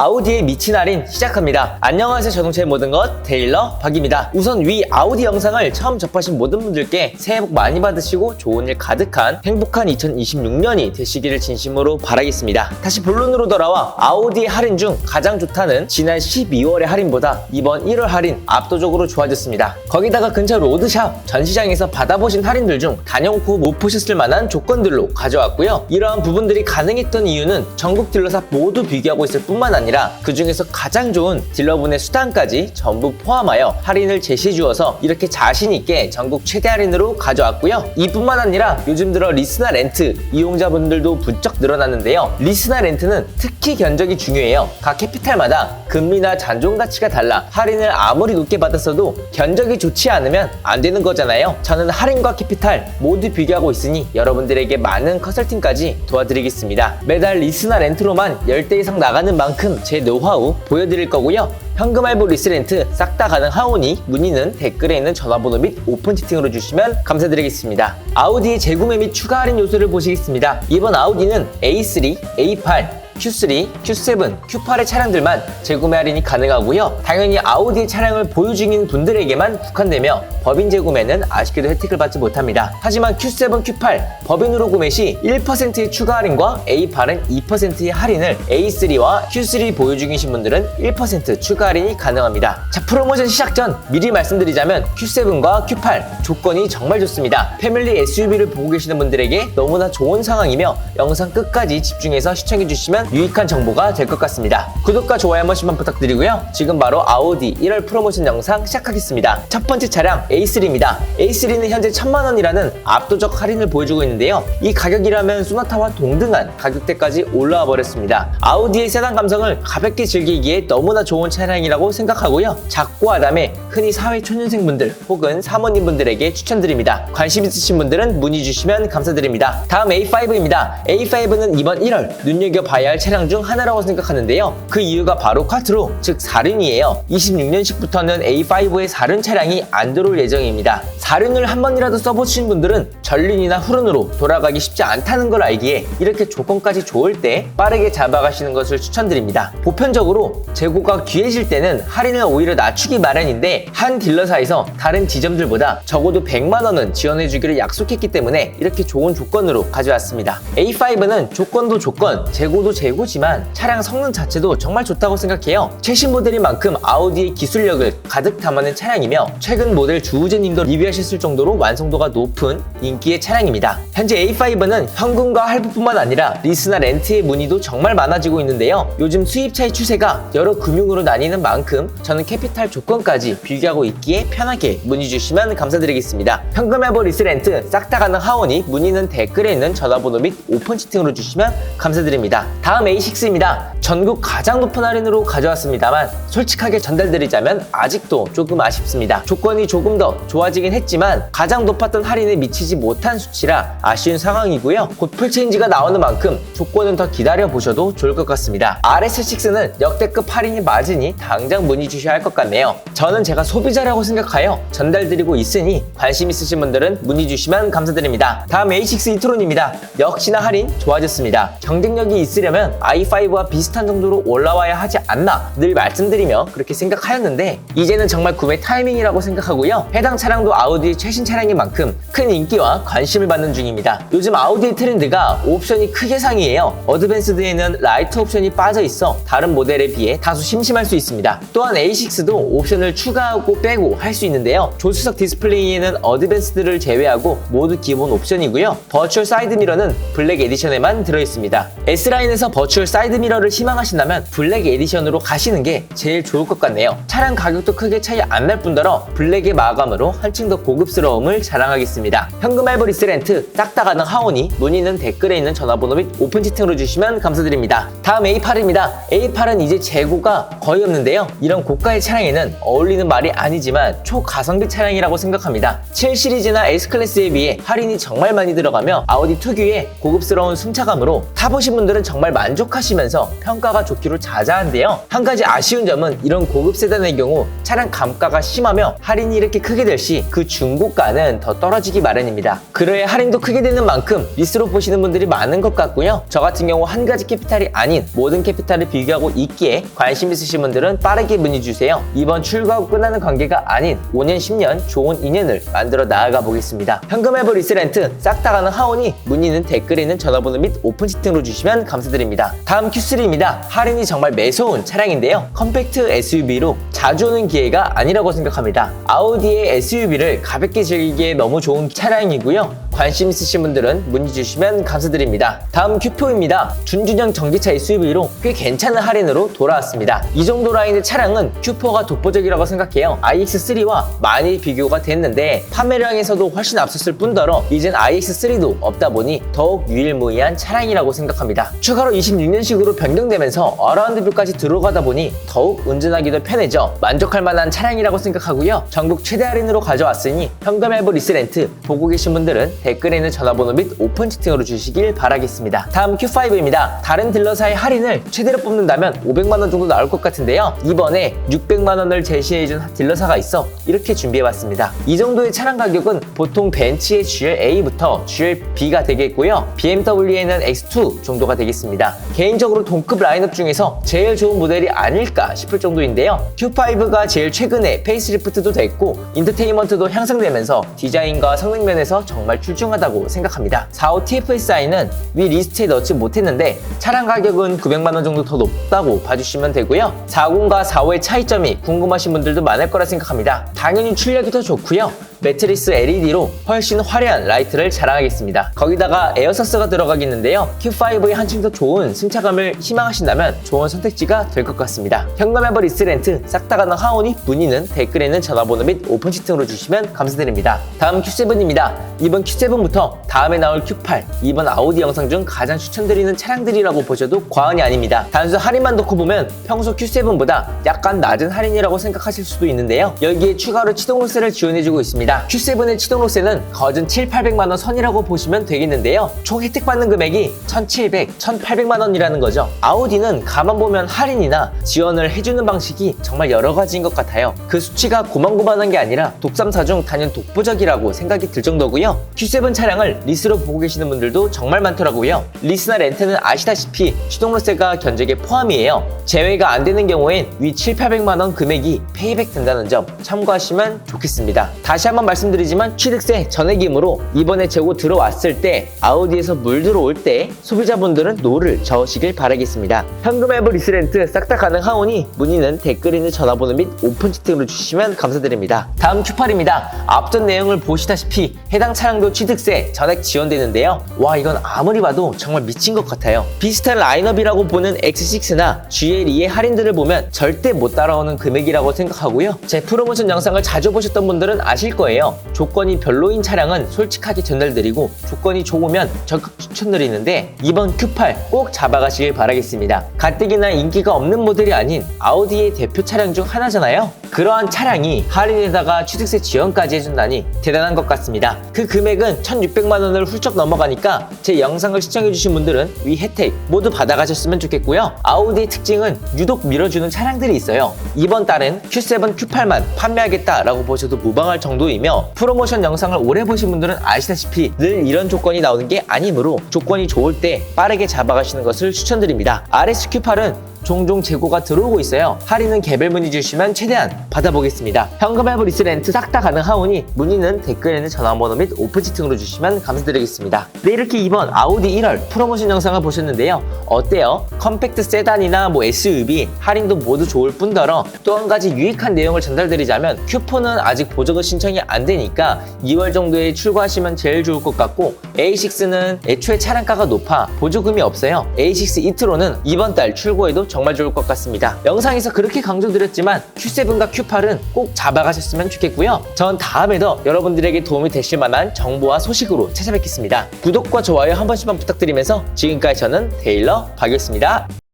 아우디의 미친 할인 시작합니다. 안녕하세요 자동차의 모든 것 테일러 박입니다. 우선 위 아우디 영상을 처음 접하신 모든 분들께 새해 복 많이 받으시고 좋은 일 가득한 행복한 2026년이 되시기를 진심으로 바라겠습니다. 다시 본론으로 돌아와 아우디의 할인 중 가장 좋다는 지난 12월의 할인보다 이번 1월 할인 압도적으로 좋아졌습니다. 거기다가 근처 로드샵 전시장에서 받아보신 할인들 중 다녀오고 못 보셨을 만한 조건들로 가져왔고요. 이러한 부분들이 가능했던 이유는 전국 딜러사 모두 비교하고 있을 뿐만 아니라 그 중에서 가장 좋은 딜러분의 수단까지 전부 포함하여 할인을 제시해 주어서 이렇게 자신 있게 전국 최대 할인으로 가져왔고요. 이뿐만 아니라 요즘 들어 리스나 렌트 이용자분들도 부쩍 늘어났는데요. 리스나 렌트는 특히 견적이 중요해요. 각 캐피탈마다 금리나 잔존 가치가 달라 할인을 아무리 높게 받았어도 견적이 좋지 않으면 안 되는 거잖아요. 저는 할인과 캐피탈 모두 비교하고 있으니 여러분들에게 많은 컨설팅까지 도와드리겠습니다. 매달 리스나 렌트로만 10대 이상 나가는 만큼 제 노하우 보여드릴 거고요. 현금 할부 리스렌트 싹 다 가능하오니 문의는 댓글에 있는 전화번호 및 오픈 채팅으로 주시면 감사드리겠습니다. 아우디의 재구매 및 추가 할인 요소를 보시겠습니다. 이번 아우디는 A3, A8, Q3, Q7, Q8의 차량들만 재구매 할인이 가능하고요. 당연히 아우디 차량을 보유 중인 분들에게만 국한되며 법인 재구매는 아쉽게도 혜택을 받지 못합니다. 하지만 Q7, Q8 법인으로 구매 시 1%의 추가 할인과 A8은 2%의 할인을 A3와 Q3 보유 중이신 분들은 1% 추가 할인이 가능합니다. 자, 프로모션 시작 전 미리 말씀드리자면 Q7과 Q8 조건이 정말 좋습니다. 패밀리 SUV를 보고 계시는 분들에게 너무나 좋은 상황이며 영상 끝까지 집중해서 시청해 주시면 유익한 정보가 될 것 같습니다. 구독과 좋아요 한 번씩만 부탁드리고요. 지금 바로 아우디 1월 프로모션 영상 시작하겠습니다. 첫 번째 차량 A3입니다. A3는 현재 1000만 원이라는 압도적 할인을 보여주고 있는데요. 이 가격이라면 소나타와 동등한 가격대까지 올라와 버렸습니다. 아우디의 세단 감성을 가볍게 즐기기에 너무나 좋은 차량이라고 생각하고요. 작고 아담해 흔히 사회 초년생 분들 혹은 사모님 분들에게 추천드립니다. 관심 있으신 분들은 문의 주시면 감사드립니다. 다음 A5입니다. A5는 이번 1월 눈여겨봐야 할 차량 중 하나라고 생각하는데요. 그 이유가 바로 쿼트로, 즉 4륜이에요. 26년식부터는 A5의 4륜 차량이 안 들어올 예정입니다. 4륜을 한 번이라도 써보신 분들은 전륜이나 후륜으로 돌아가기 쉽지 않다는 걸 알기에 이렇게 조건까지 좋을 때 빠르게 잡아가시는 것을 추천드립니다. 보편적으로 재고가 귀해질 때는 할인을 오히려 낮추기 마련인데 한 딜러사에서 다른 지점들보다 적어도 100만 원은 지원해 주기를 약속했기 때문에 이렇게 좋은 조건으로 가져왔습니다. A5는 조건도 조건, 재고도 재고지만 차량 성능 자체도 정말 좋다고 생각해요. 최신 모델인 만큼 아우디의 기술력을 가득 담아낸 차량이며 최근 모델 주우재님도 리뷰하셨을 정도로 완성도가 높은 인기 의 차량입니다. 현재 A5는 현금과 할부뿐만 아니라 리스나 렌트의 문의도 정말 많아지고 있는데요. 요즘 수입차의 추세가 여러 금융으로 나뉘는 만큼 저는 캐피탈 조건까지 비교하고 있기에 편하게 문의 주시면 감사드리겠습니다. 현금 할부 리스 렌트 싹 다 가능 하오니 문의는 댓글에 있는 전화번호 및 오픈 채팅으로 주시면 감사드립니다. 다음 A6입니다. 전국 가장 높은 할인으로 가져왔습니다만 솔직하게 전달드리자면 아직도 조금 아쉽습니다. 조건이 조금 더 좋아지긴 했지만 가장 높았던 할인에 미치지 못한 수치라 아쉬운 상황이고요. 곧 풀체인지가 나오는 만큼 조건은 더 기다려 보셔도 좋을 것 같습니다. RS6는 역대급 할인이 맞으니 당장 문의 주셔야 할 것 같네요. 저는 제가 소비자라고 생각하여 전달드리고 있으니 관심 있으신 분들은 문의 주시면 감사드립니다. 다음 A6 이트론입니다. 역시나 할인 좋아졌습니다. 경쟁력이 있으려면 i5와 비슷한 정도로 올라와야 하지 않나 늘 말씀드리며 그렇게 생각하였는데 이제는 정말 구매 타이밍이라고 생각하고요. 해당 차량도 아우디의 최신 차량인 만큼 큰 인기와 관심을 받는 중입니다. 요즘 아우디의 트렌드가 옵션이 크게 상이에요. 어드밴스드에는 라이트 옵션이 빠져 있어 다른 모델에 비해 다소 심심할 수 있습니다. 또한 A6도 옵션을 추가하고 빼고 할 수 있는데요. 조수석 디스플레이에는 어드밴스드를 제외하고 모두 기본 옵션이고요. 버추얼 사이드 미러는 블랙 에디션에만 들어있습니다. S라인에서 버추얼 사이드 미러를 희망하신다면 블랙 에디션으로 가시는 게 제일 좋을 것 같네요. 차량 가격도 크게 차이 안 날 뿐더러 블랙의 마감으로 한층 더 고급스러움을 자랑하겠습니다. 현금 할부 리스 렌트 싹다 가능 하오니 문의는 댓글에 있는 전화번호 및 오픈 채팅으로 주시면 감사드립니다. 다음 A8입니다. A8은 이제 재고가 거의 없는데요. 이런 고가의 차량에는 어울리는 말이 아니지만 초가성비 차량이라고 생각합니다. 7 시리즈나 S 클래스에 비해 할인이 정말 많이 들어가며 아우디 특유의 고급스러운 승차감으로 타보신 분들은 정말 만족하시면서 평가가 좋기로 자자한데요. 한 가지 아쉬운 점은 이런 고급 세단의 경우 차량 감가가 심하며 할인이 이렇게 크게 될 시 그 중고가는 더 떨어지기 마련입니다. 그래야 할인도 크게 되는 만큼 리스로 보시는 분들이 많은 것 같고요. 저 같은 경우 한 가지 캐피탈이 아닌 모든 캐피탈을 비교하고 있기에 관심 있으신 분들은 빠르게 문의 주세요. 이번 출고하고 끝나는 관계가 아닌 5년, 10년 좋은 인연을 만들어 나아가 보겠습니다. 현금 앱 리스 렌트 싹 다 가는 하오니 문의는 댓글에 있는 전화번호 및 오픈 채팅으로 주시면 감사드립니다. 다음 Q3입니다. 할인이 정말 매서운 차량인데요. 컴팩트 SUV로 자주 오는 기회가 아니라고 생각합니다. 아우디의 SUV를 가볍게 즐기기에 너무 좋은 차량이 고요. 관심 있으신 분들은 문의 주시면 감사드립니다. 다음 Q4입니다. 준준형 전기차 SUV로 꽤 괜찮은 할인으로 돌아왔습니다. 이 정도 라인의 차량은 Q4가 독보적이라고 생각해요. iX3와 많이 비교가 됐는데 판매량에서도 훨씬 앞섰을 뿐더러 이젠 iX3도 없다 보니 더욱 유일무이한 차량이라고 생각합니다. 추가로 26년식으로 변경되면서 어라운드 뷰까지 들어가다 보니 더욱 운전하기도 편해져 만족할 만한 차량이라고 생각하고요. 전국 최대 할인으로 가져왔으니 현금 앱 리스렌트 보고 계신 분들은 댓글에 있는 전화번호 및 오픈 채팅으로 주시길 바라겠습니다. 다음 Q5입니다. 다른 딜러사의 할인을 최대로 뽑는다면 500만 원 정도 나올 것 같은데요. 이번에 600만 원을 제시해준 딜러사가 있어 이렇게 준비해봤습니다. 이 정도의 차량 가격은 보통 벤츠의 GL-A부터 GL-B가 되겠고요. BMW에는 X2 정도가 되겠습니다. 개인적으로 동급 라인업 중에서 제일 좋은 모델이 아닐까 싶을 정도인데요. Q5가 제일 최근에 페이스리프트도 됐고 인터테인먼트도 향상되면서 디자인과 성능 면에서 정말 출중 하다고 생각합니다. 45 TFSI는 위 리스트에 넣지 못했는데 차량 가격은 900만 원 정도 더 높다고 봐주시면 되고요. 40과 45의 차이점이 궁금하신 분들도 많을 거라 생각합니다. 당연히 출력이 더 좋고요. 매트리스 LED로 훨씬 화려한 라이트를 자랑하겠습니다. 거기다가 에어서스가 들어가겠는데요. Q5의 한층 더 좋은 승차감을 희망하신다면 좋은 선택지가 될 것 같습니다. 현금 앱 리스 렌트 싹 다 가는 하오니 문의는 댓글에는 전화번호 및 오픈 채팅으로 주시면 감사드립니다. 다음 Q7입니다. 이번 Q7부터 다음에 나올 Q8, 이번 아우디 영상 중 가장 추천드리는 차량들이라고 보셔도 과언이 아닙니다. 단순 할인만 놓고 보면 평소 Q7보다 약간 낮은 할인이라고 생각하실 수도 있는데요. 여기에 추가로 치동로세를 지원해주고 있습니다. Q7의 치동로세는 거진 7, 800만 원 선이라고 보시면 되겠는데요. 총 혜택 받는 금액이 1,700, 1,800만 원이라는 거죠. 아우디는 가만 보면 할인이나 지원을 해주는 방식이 정말 여러 가지인 것 같아요. 그 수치가 고만고만한 게 아니라 독삼사 중 단연 독보적이라고 생각이 들 정도고요. Q7 차량을 리스로 보고 계시는 분들도 정말 많더라고요. 리스나 렌트는 아시다시피 추동로세가 견적에 포함이에요. 제외가 안 되는 경우엔 위 7, 800만 원 금액이 페이백 된다는 점 참고하시면 좋겠습니다. 다시 한번 말씀드리지만 취득세 전액이므로 이번에 재고 들어왔을 때 아우디에서 물 들어올 때 소비자분들은 노를 저으시길 바라겠습니다. 현금 앱 리스렌트 싹 다 가능하오니 문의는 댓글에 있는 전화번호 및 오픈 채팅으로 주시면 감사드립니다. 다음 Q8입니다. 앞전 내용을 보시다시피 해당 차량도 취득세 전액 지원되는데요. 와 이건 아무리 봐도 정말 미친 것 같아요. 비슷한 라인업이라고 보는 X6나 GL2의 할인들을 보면 절대 못 따라오는 금액이라고 생각하고요. 제 프로모션 영상을 자주 보셨던 분들은 아실 거예요. 조건이 별로인 차량은 솔직하게 전달드리고 조건이 좋으면 적극 추천드리는데 이번 Q8 꼭 잡아가시길 바라겠습니다. 가뜩이나 인기가 없는 모델이 아닌 아우디의 대표 차량 중 하나잖아요. 그러한 차량이 할인에다가 취득세 지원까지 해준다니 대단한 것 같습니다. 그 금액은 1,600만 원을 훌쩍 넘어가니까 제 영상을 시청해주신 분들은 위 혜택 모두 받아가셨으면 좋겠고요. 아우디의 특징은 유독 밀어주는 차량들이 있어요. 이번 달은 Q7, Q8만 판매하겠다라고 보셔도 무방할 정도 이며 프로모션 영상을 오래 보신 분들은 아시다시피 늘 이런 조건이 나오는 게 아니므로 조건이 좋을 때 빠르게 잡아가시는 것을 추천드립니다. RSQ8은 종종 재고가 들어오고 있어요. 할인은 개별 문의 주시면 최대한 받아보겠습니다. 현금 앱 리스 렌트 싹 다 가능하오니 문의는 댓글에는 전화번호 및 오픈 채팅으로 주시면 감사드리겠습니다. 네 이렇게 이번 아우디 1월 프로모션 영상을 보셨는데요. 어때요? 컴팩트 세단이나 뭐 SUV 할인도 모두 좋을 뿐더러 또 한 가지 유익한 내용을 전달드리자면 큐폰은 아직 보조금 신청이 안 되니까 2월 정도에 출고하시면 제일 좋을 것 같고 A6는 애초에 차량가가 높아 보조금이 없어요. A6 이트로는 이번 달 출고해도 정말 좋을 것 같습니다. 영상에서 그렇게 강조드렸지만 Q7과 Q8은 꼭 잡아가셨으면 좋겠고요. 전 다음에도 여러분들에게 도움이 되실 만한 정보와 소식으로 찾아뵙겠습니다. 구독과 좋아요 한 번씩만 부탁드리면서 지금까지 저는 테일러 박이었습니다.